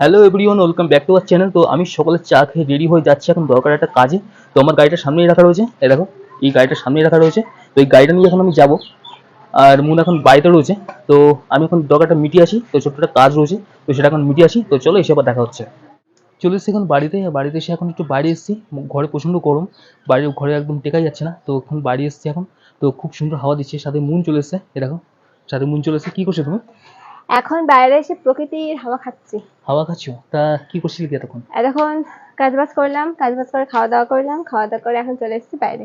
Hello everyone welcome back to our channel তো আমি সকালে চা খেয়ে রেডি হয়ে যাচ্ছি, এখন দরকার একটা কাজে। তো আমার গাড়িটা সামনেই রাখা রয়েছে। এই দেখো, এই গাড়িটা সামনেই রাখা রয়েছে। তো এই গাড়িটা নিয়ে এখন আমি যাব। আর মুন এখন বাড়িতে রয়েছে। তো আমি এখন দরকারটা মিটিয়ে আসি তো ছোট্ট একটা কাজ রয়েছে। তো সেটা এখন মিটিয়ে আসি তো চলো এসে আবার দেখা হচ্ছে। চলে এসেছি এখন বাড়িতে। বাড়িতে এসে এখন একটু বাড়ি এসেছি। ঘরে প্রচণ্ড গরম। বাড়ির ঘরে একদম টেকাই যাচ্ছে না। তো এখন বাড়ি এসেছি এখন। তো খুব সুন্দর হাওয়া দিচ্ছে। সাথে মুন চলে এসেছে। এ দেখো, সাথে মুন চলে এসেছে। কী করছ তুমি? এখন বাইরে এসে প্রকৃতির হাওয়া খাচ্ছি। হাওয়া খাচ্ছো? তা কী করছিলি এতক্ষণ? এতক্ষণ কাজবাজ করলাম কাজবাজ করে খাওয়া দাওয়া করলাম খাওয়া দাওয়া করে এখন চলে এসেছি বাইরে।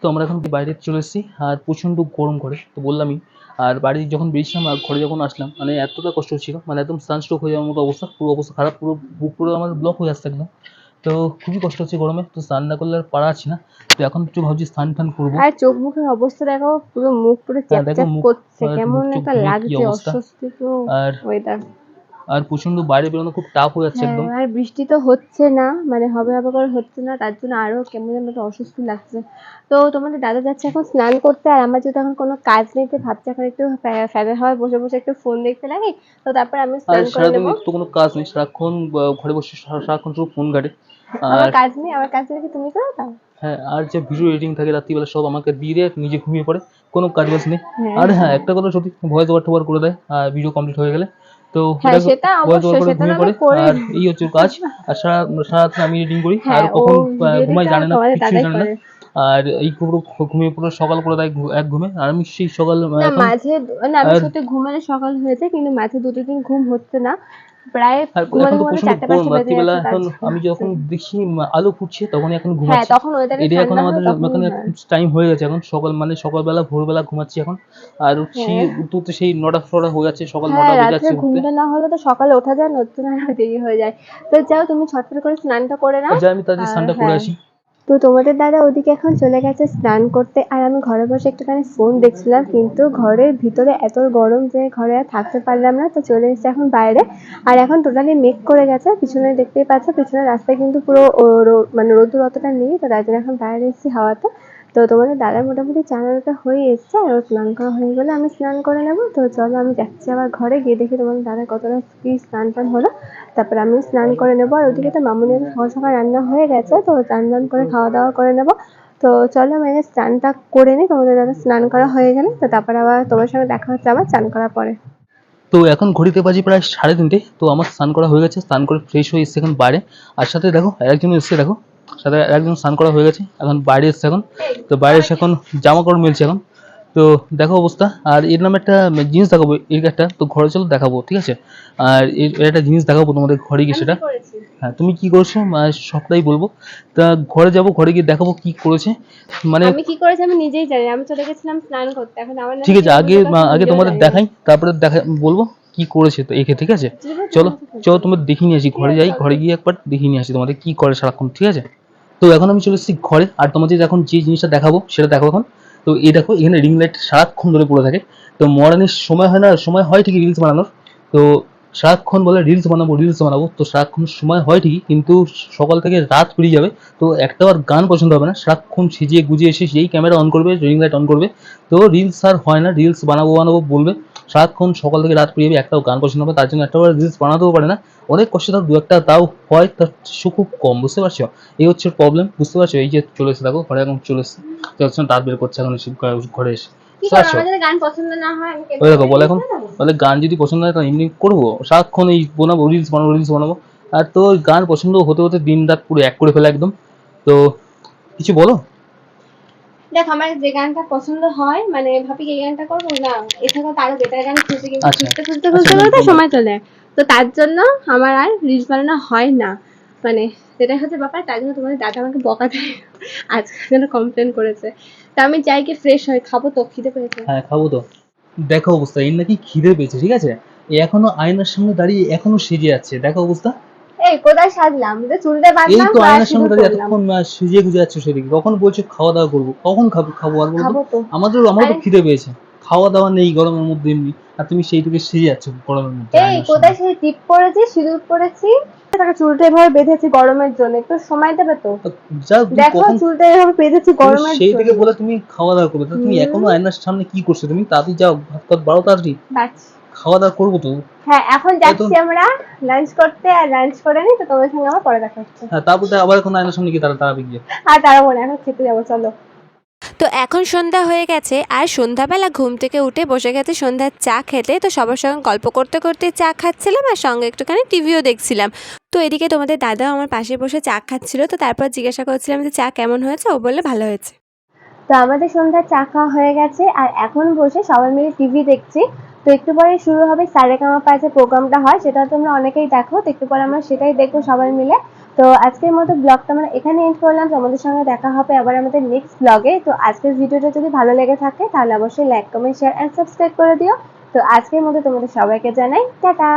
তো আমরা এখন বাইরে চলে এসেছি আর প্রচণ্ড গরম করে তো বললামই। আর বাড়ি যখন বেরিয়েছিলাম আর ঘরে যখন আসলাম মানে এতটা কষ্ট হচ্ছিল মানে একদম সানস্ট্রোক হয়ে যাওয়ার মতো অবস্থা পুরো অবস্থা খারাপ পুরো বুক পুরো আমার ব্লক হয়ে আসছে একদম। তো খুবই কষ্ট হচ্ছে গরমে তো স্নান না করলে আর পারা আছে না। তো এখন একটু ভাবছি স্নান টান করব। আর চোখ মুখের অবস্থা দেখো পুরো মুখ পুরো হ্যাঁ, চ্যাপচ্যাপ করছে কেমন একটা লাগছে। অস্বস্তি তো আর ওয়েদার আর প্রচণ্ড বাইরে বেরোনো খুব টাফ হয়ে যাচ্ছে একদম। আর বৃষ্টি তো হচ্ছে না মানে হবে হবে করে হচ্ছে না তার জন্য আরও কেমন যেন একটা অস্বস্তি লাগছে। তো তোমাদের দাদা যাচ্ছে এখন স্নান করতে আর আমার যেহেতু এখন কোনো কাজ নেই তো ভাবছি এখন একটু ফ্যা- ফ্যানের হাওয়ায় বসে বসে একটু ফোন দেখতে লাগি। তো তারপর আমি স্নান করে নেব। তো কোনো কাজ নেই সারাক্ষণ ঘরে বসে সারা- সারাক্ষণ শুধু ফোন ঘাটে। আমার কাজ নেই আমার কাজ নেই তুমি করে দাও হ্যাঁ আর যে ভিডিও এডিটিং থাকে রাত্রিবেলা সব আমাকে দিয়ে দেয় নিজে ঘুমিয়ে পড়ে কোনো কাজ বাজ নেই। হ্যাঁ। আর হ্যাঁ একটা কথা সত্যি ভয়েস ওভার টোভার করে দেয় আর ভিডিও কমপ্লিট হয়ে গেলে তো হ্যাঁ, সেটা অবশ্যই, সেটা আমি করি। আর এই হচ্ছে কাজ। আর সারা সারাদিন আমি রিডিং করি আর হ্যাঁ, কখন ঘুমাই জানে না কিছু জানে না। আর এই পুরো ঘুমিয়ে পুরো সকাল করে দেয় এক ঘুমে আর আমি সেই সকাল না মাঝে না আমি সত্যি ঘুমালে সকাল হয়েছে কিন্তু মাঝে দুটো দিন ঘুম হচ্ছে না। প্রায় এখন আমি যখন দেখি আলো ফুটছে এখন হ্যাঁ ঘুমাচ্ছি। তখন এখন আমাদের এখানে টাইম হয়ে গেছে এখন। সকাল মানে সকালবেলা ভোরবেলা ঘুমাচ্ছি এখন। আর উঠছি হ্যাঁ। উঠতে সেই নটা ফটা হয়ে যাচ্ছে সকাল হ্যাঁ নটা বেজে যাচ্ছে ঘুমটা না হলে তো সকালে ওঠা যায় না ওর জন্য আরও দেরি হয়ে যায়। তো যাও তুমি ছটফট করে স্নানটা করে নাও। আমি তাদের স্নানটা করে হ্যাঁ। আসি। তো তোমাদের দাদা ওদিকে এখন চলে গেছে স্নান করতে। আর আমি ঘরে বসে একটুখানি ফোন দেখছিলাম, কিন্তু ঘরের ভিতরে এত গরম যে ঘরে আর থাকতে পারলাম না, তো চলে এসেছি এখন বাইরে। আর এখন টোটালি মেক করে গেছে, পিছনে দেখতেই পাচ্ছ, পিছনের রাস্তায় কিন্তু পুরো মানে রোদ্দুর অতটা নেই, তো তাই জন্য এখন বাইরে এসেছি হাওয়াতে। তো তোমাদের দাদার মোটামুটি চানাটা হয়ে এসছে আর স্নান করা হয়ে গেলে আমি স্নান করে নেব। তো চলো আমি যাচ্ছি আবার ঘরে গিয়ে দেখি তোমাদের দাদা কতটা কি স্নান টান হলো। তারপরে আমি স্নান করে নেব আর ওদিকে তো মামুনের সকাল সকাল রান্না হয়ে গেছে তো স্নান টান করে খাওয়া দাওয়া করে নেব। তো চলো আমি স্নানটা করে নিই তোমাদের দাদা স্নান করা হয়ে গেলে তো তারপরে আবার তোমার সঙ্গে দেখা হচ্ছে আমার স্নান করার পরে। তো এখন ঘড়িতে বাজি প্রায় সাড়ে তিনটে তো আমার স্নান করা হয়ে গেছে স্নান করে ফ্রেশ হয়ে এসছে এখন বাইরে। আর সাথে দেখো একজন এসছে দেখো। সাথে একজন স্নান করা হয়ে গেছে এখন বাইরে এসছে এখন। তো বাইরে এসে এখন জামা কাপড় মিলছে এখন। তো দেখো অবস্থা আর এর নামে একটা জিনিস দেখাবো এর একটা তো ঘরে চলো দেখাবো ঠিক আছে? আর এর একটা জিনিস দেখাবো তোমাদের ঘরে গিয়ে সেটা। হ্যাঁ তুমি কি করেছ? আহ, সবটাই বলব। তা ঘরে যাব ঘরে গিয়ে দেখাবো কি করেছে। মানে আমি কি করেছি আমি নিজেই জানি আমি চলে গেছিলাম স্নান করতে এখন আমার ঠিক আছে আগে আগে তোমাদের দেখাই তারপরে দেখা বলব কি করেছে তো একে ঠিক আছে? চলো চলো তোমাদের দেখিয়ে নিয়ে আসি ঘরে যাই ঘরে গিয়ে একবার দেখিয়ে নিয়ে আসি তোমাদের কি করে সারাক্ষণ ঠিক আছে? তো এখন আমি চলে এসেছি ঘরে। আর তোমাদের এখন যে জিনিসটা দেখাবো, সেটা দেখো এখন। তো এই দেখো, এখানে রিং লাইট সারাক্ষণ ধরে পড়ে থাকে। তো মরানির সময় হয় না সময় হয় ঠিকই রিলস বানানোর। তো সারাক্ষণ বলে রিলস বানাবো রিলস বানাবো। তো সারাক্ষণ সময় হয় ঠিকই কিন্তু সকাল থেকে রাত পেরিয়ে যাবে। তো একটা আর গান পছন্দ হবে না। সারাক্ষণ সেজিয়ে গুজিয়ে এসে সেই ক্যামেরা অন করবে রিং লাইট অন করবে। তো রিলস আর হয় না রিলস বানাবো বানাবো বলবে। সারাক্ষণ সকাল থেকে রাত পেরিয়ে যাবে একটাও গান পছন্দ হবে তার জন্য একটা রিলস বানাতেও পারে না। অনেক কষ্ট তাও দু একটা তাও হয় তার সে খুব কম বুঝতে পারছ? এই হচ্ছে প্রবলেম বুঝতে পারছ? এই যে চলে এসে দেখো ঘরে এখন চলে এসে চলছে দাঁত বের করছে এখন ঘরে এসে। বুঝতে পারছ? ওই দেখো বলে এখন। বলে গান যদি পছন্দ হয় তাহলে এমনি করব। সারাক্ষণ এই বানাবো রিলস বানাবো রিলস বানাবো। আর তো গান পছন্দ হতে হতে দিন রাত পুরো এক করে ফেলে একদম। তো কিছু বলো? দেখ আমার যে গানটা পছন্দ হয় মানে ভাবি এই গানটা করব? না এছাড়াও তারও বেটার গান খুঁজে কিন্তু আচ্ছা। খুঁজতে খুঁজতে খুঁজতে আচ্ছা, খুঁজতে সময় চলে। তো তার জন্য আমার আর রিলস বানানো হয় না। মানে সেটাই হচ্ছে ব্যাপার তার জন্য তোমাদের দাদা আমাকে বকা দেয়। আজকে যেন কমপ্লেন করেছে। তা আমি চাই কি ফ্রেশ হয়ে খাব তো খিদে পেয়েছে। হ্যাঁ খাব তো। দেখো অবস্থা এর নাকি খিদে পেয়েছে ঠিক আছে? এ এখনও আয়নার সামনে দাঁড়িয়ে এখনও সেজে যাচ্ছে দেখো অবস্থা। এই কোথায় সাজলাম? যে চুলটা বাঁধলাম এই তো আয়নার সামনে দাঁড়িয়ে। এতক্ষণ সেজে গুজে যাচ্ছে সেদিকে। কখন বলছো খাওয়া দাওয়া করব? কখন খাব খাব আর বলব আমাদেরও আমাদের আমারও তো খিদে পেয়েছে। খাওয়া দাওয়া নেই গরমের মধ্যে এমনি আর তুমি সেই থেকে সেজে যাচ্ছ গরমের মধ্যে এই কোথায় সেই টিপ পরেছি সিঁদুর পরেছি? তাকে চুলটা এভাবে বেঁধেছি গরমের জন্য একটু সময় দেবে তো? তুমি দেখো চুলটা এভাবে বেঁধেছি গরমের সেই থেকে বলে তুমি খাওয়া দাওয়া করবে তুমি এখনও আয়নার সামনে কি করছ তুমি? তাড়াতাড়ি যাও ভাত টাত বাড়ো তাড়াতাড়ি। খাওয়া দাওয়া করব তো? হ্যাঁ এখন। যাচ্ছি আমরা লাঞ্চ করতে আর লাঞ্চ করে নিই তো তোমাদের সঙ্গে আমার পরে দেখা হচ্ছে। হ্যাঁ তারপর আবার এখন আয়নার সামনে গিয়ে তারা তাড়াবে গিয়ে। আর তারা মনে এখন খেতে যাব চলো। তো এখন সন্ধ্যা হয়ে গেছে, আর সন্ধ্যাবেলা ঘুম থেকে উঠে বসে গেছে, সন্ধ্যার চা খেতে। তো সবার সঙ্গে গল্প করতে করতে চা খাচ্ছিলাম, আর সঙ্গে একটুখানি টিভিও দেখছিলাম। তো এদিকে তোমাদের দাদা আমার পাশে বসে চা খাচ্ছিল, তো তারপর জিজ্ঞাসা করছিলাম যে চা কেমন হয়েছে? ও বললে ভালো হয়েছে। তো আমাদের সন্ধ্যার চা খাওয়া হয়ে গেছে, আর এখন বসে সবাই মিলে টিভি দেখছি। তো একটু পরে শুরু হবে সারেগামা পা যে প্রোগ্রামটা হয়, সেটা তোমরা অনেকেই দেখো, তো একটু পরে আমরা সেটাই দেখব সবাই মিলে। তো আজকের মতো ব্লগটা আমরা এখানে এন্ড করলাম। তোমাদের সঙ্গে দেখা হবে আবার আমাদের নেক্সট ব্লগে তো আজকের ভিডিওটা যদি ভালো লেগে থাকে, তাহলে অবশ্যই like comment share and subscribe করে দিও। তো আজকের মতো তোমাদের সবাইকে জানাই, টাটা!